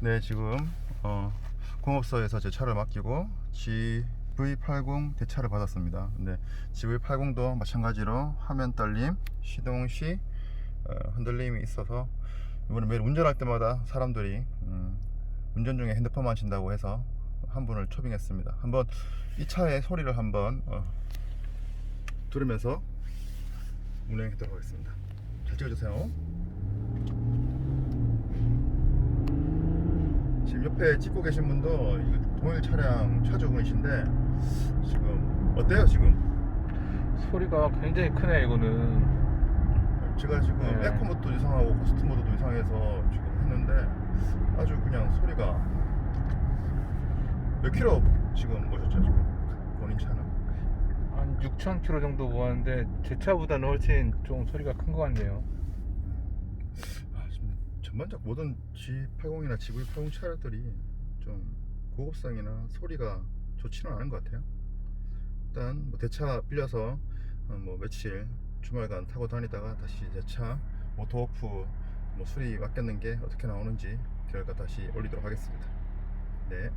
네, 지금 어, 공업소에서 제 차를 맡기고 GV80 대차를 받았습니다. 근데 GV80도 마찬가지로 화면 떨림, 시동 시 어, 흔들림이 있어서 이번에 매일 운전할 때마다 사람들이 음, 운전 중에 핸드폰 만진다고 해서 한 분을 초빙했습니다. 한번 이 차의 소리를 한번 어, 들으면서 운행하도록 하겠습니다. 잘 찍어주세요. 지금 옆에 찍고 계신 분도 동일 차량 차주분이신데 지금 어때요 지금? 소리가 굉장히 크네 이거는 제가 지금 네. 에코 모드도 이상하고 코스트 모드도 이상해서 지금 했는데 아주 그냥 소리가 몇 킬로 지금 모셨죠 지금 본인 차는? 한 6,000km 정도 모았는데 제 차보다는 훨씬 좀 소리가 큰 것 같네요 전반적 모든 G80이나 GV80 차량들이 좀 고급성이나 소리가 좋지는 않은 것 같아요. 일단 뭐 대차 빌려서 어, 뭐 며칠 주말간 타고 다니다가 다시 제차 오토오프 뭐 수리 맡겼는 게 어떻게 나오는지 결과 다시 올리도록 하겠습니다. 네.